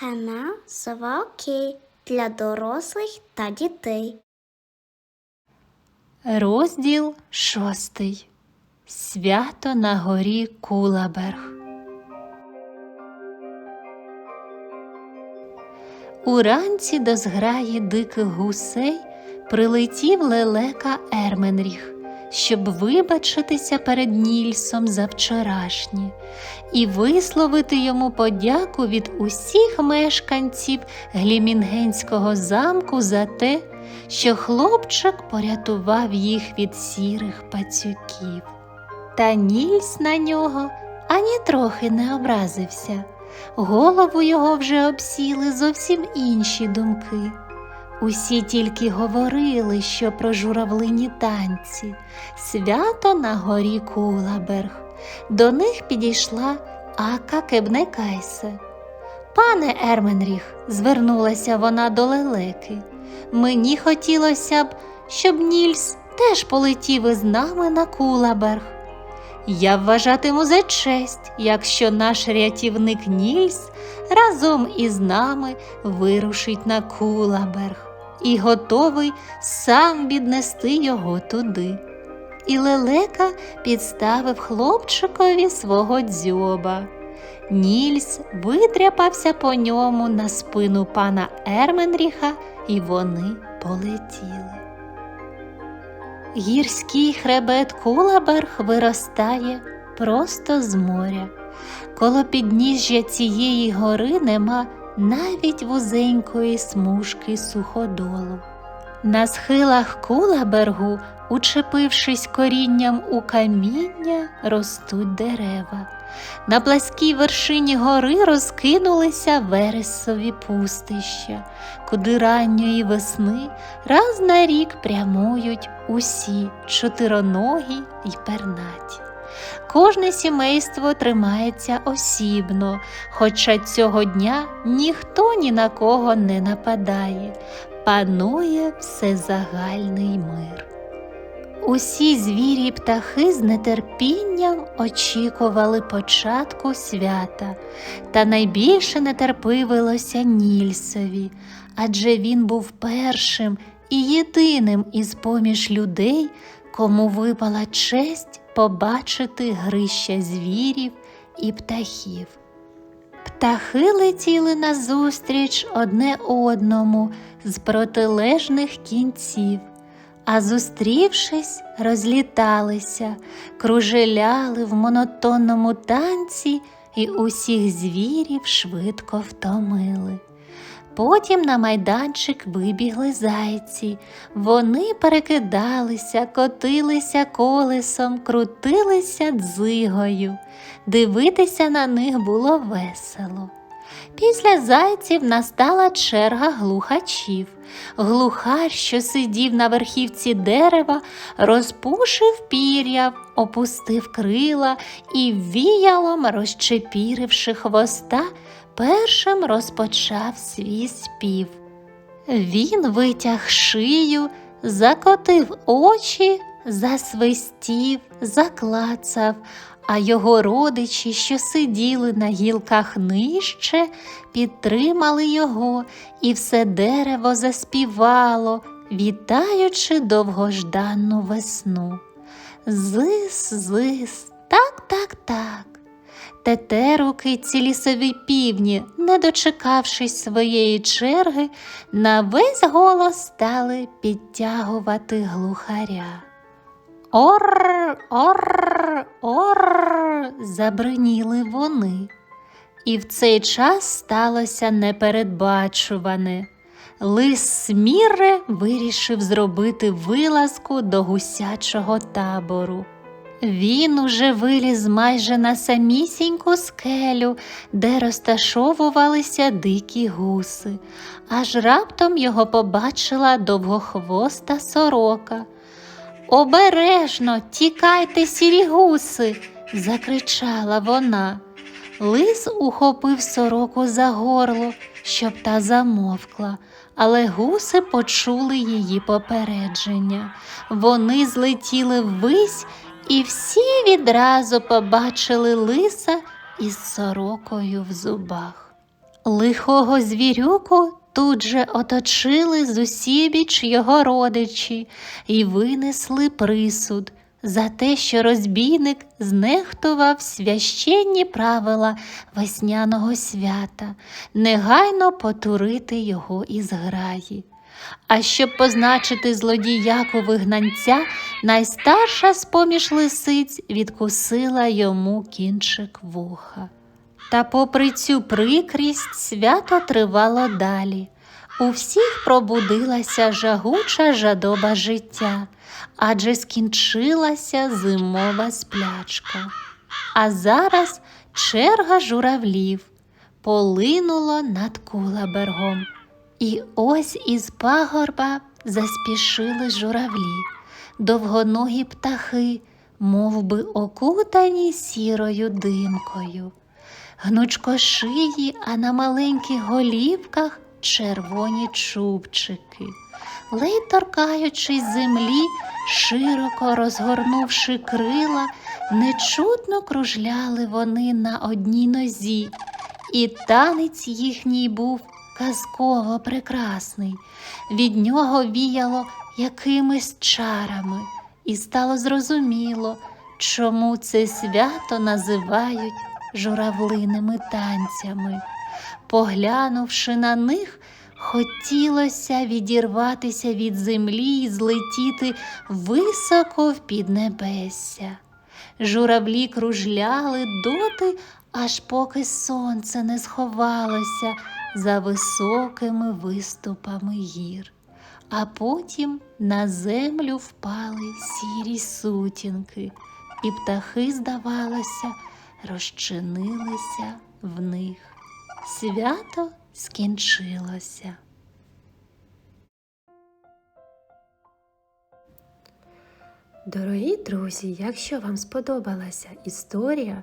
Канал Сова Окей для дорослих та дітей. Розділ шостий. Свято на горі Кулаберг. Уранці до зграї диких гусей прилетів лелека Ерменріх, щоб вибачитися перед Нільсом за вчорашнє і висловити йому подяку від усіх мешканців Глімінгенського замку за те, що хлопчик порятував їх від сірих пацюків. Та Нільс на нього ані трохи не образився. Голову його вже обсіли зовсім інші думки. Усі тільки говорили, що про журавлині танці, свято на горі Кулаберг. До них підійшла Ака Кебнекайсе. Пане Ерменріх, звернулася вона до лелеки. Мені хотілося б, щоб Нільс теж полетів із нами на Кулаберг. Я вважатиму за честь, якщо наш рятівник Нільс разом із нами вирушить на Кулаберг і готовий сам віднести його туди. І лелека підставив хлопчикові свого дзьоба. Нільс видряпався по ньому на спину пана Ерменріха, і вони полетіли. Гірський хребет Кулаберг виростає просто з моря. Коло підніжжя цієї гори нема навіть вузенької смужки суходолу. На схилах Кулабергу, учепившись корінням у каміння, ростуть дерева. На пласкій вершині гори розкинулися вересові пустища, куди ранньої весни раз на рік прямують усі чотироногі й пернаті. Кожне сімейство тримається осібно, хоча цього дня ніхто ні на кого не нападає, панує всезагальний мир. Усі звірі й птахи з нетерпінням очікували початку свята, та найбільше нетерпивилося Нільсові, адже він був першим і єдиним із поміж людей, кому випала честь побачити грища звірів і птахів. Птахи летіли назустріч одне одному з протилежних кінців а зустрівшись, розліталися, кружеляли в монотонному танці і усіх звірів швидко втомили. Потім на майданчик вибігли зайці. Вони перекидалися, котилися колесом, крутилися дзигою. Дивитися на них було весело. Після зайців настала черга глухачів. Глухар, що сидів на верхівці дерева, розпушив пір'я, опустив крила і віялом, розчепіривши хвоста, першим розпочав свій спів. Він витяг шию, закотив очі, засвистів, заклацав, а його родичі, що сиділи на гілках нижче, підтримали його, і все дерево заспівало, вітаючи довгожданну весну. Зис, зис, так, так, так. Тетеруки ці лісові півні, не дочекавшись своєї черги, на весь голос стали підтягувати глухаря. Ор, ор, ор, забриніли вони. І в цей час сталося непередбачуване. Лис Сміре вирішив зробити вилазку до гусячого табору. Він уже виліз майже на самісіньку скелю, де розташовувалися дикі гуси, аж раптом його побачила довгохвоста сорока. Обережно тікайте, сірі гуси, закричала вона. Лис ухопив сороку за горло, щоб та замовкла, але гуси почули її попередження. Вони злетіли ввись, і всі відразу побачили лиса із сорокою в зубах. Лихого звірюку тут же оточили зусібіч його родичі і винесли присуд за те, що розбійник знехтував священні правила весняного свята, негайно потурити його із граї. А щоб позначити злодіяку вигнанця, найстарша з поміж лисиць відкусила йому кінчик вуха. Та попри цю прикрість свято тривало далі. У всіх пробудилася жагуча жадоба життя, адже скінчилася зимова сплячка. А зараз черга журавлів полинуло над кулабергом. І ось із пагорба заспішили журавлі, довгоногі птахи, мов би окутані сірою димкою. Гнучкошиї, а на маленьких голівках червоні чубчики. Ледь торкаючись землі, широко розгорнувши крила, нечутно кружляли вони на одній нозі, і танець їхній був казково прекрасний. Від нього віяло якимись чарами, і стало зрозуміло, чому це свято називають журавлиними танцями. Поглянувши на них, хотілося відірватися від землі і злетіти високо в піднебесся. Журавлі кружляли доти, аж поки сонце не сховалося за високими виступами гір. А потім на землю впали сірі сутінки, і птахи, здавалося, розчинилися в них. Свято скінчилося. Дорогі друзі, якщо вам сподобалася історія,